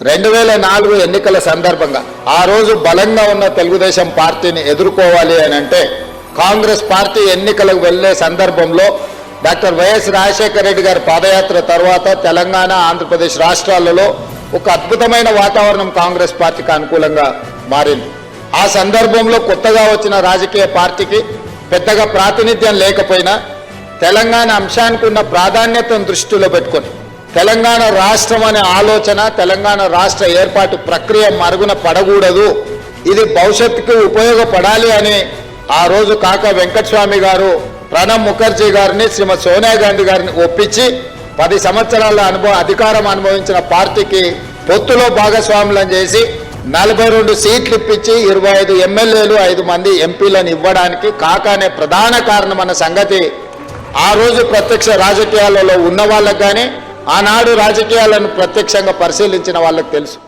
రెండు వేల నాలుగు ఎన్నికల సందర్భంగా ఆ రోజు బలంగా ఉన్న తెలుగుదేశం పార్టీని ఎదుర్కోవాలి అని అంటే కాంగ్రెస్ పార్టీ ఎన్నికలకు వెళ్ళే సందర్భంలో డాక్టర్ వైఎస్ రాజశేఖర రెడ్డి గారి పాదయాత్ర తర్వాత తెలంగాణ ఆంధ్రప్రదేశ్ రాష్ట్రాలలో ఒక అద్భుతమైన వాతావరణం కాంగ్రెస్ పార్టీకి అనుకూలంగా మారింది. ఆ సందర్భంలో కొత్తగా వచ్చిన రాజకీయ పార్టీకి పెద్దగా ప్రాతినిధ్యం లేకపోయినా తెలంగాణ అంశానికి ఉన్న ప్రాధాన్యతను దృష్టిలో పెట్టుకొని తెలంగాణ రాష్ట్రం అనే ఆలోచన తెలంగాణ రాష్ట్ర ఏర్పాటు ప్రక్రియ మరుగున పడకూడదు. ఇది భవిష్యత్తుకు ఉపయోగపడాలి అని ఆ రోజు కాక వెంకటస్వామి గారు ప్రణబ్ ముఖర్జీ గారిని శ్రీమతి సోనియా గాంధీ గారిని ఒప్పించి పది సంవత్సరాల అనుభవ అధికారం అనుభవించిన పార్టీకి పొత్తులో భాగస్వాములను చేసి నలభై రెండు సీట్లు ఇప్పించి ఇరవై ఐదు ఎమ్మెల్యేలు ఐదు మంది ఎంపీలను ఇవ్వడానికి కాకానే ప్రధాన కారణం అన్న సంగతి ఆ రోజు ప్రత్యక్ష రాజకీయాలలో ఉన్న వాళ్ళకు కానీ ఆనాడు రాజకీయాలను ప్రత్యక్షంగా పరిశీలించిన వాళ్ళకి తెలుసు.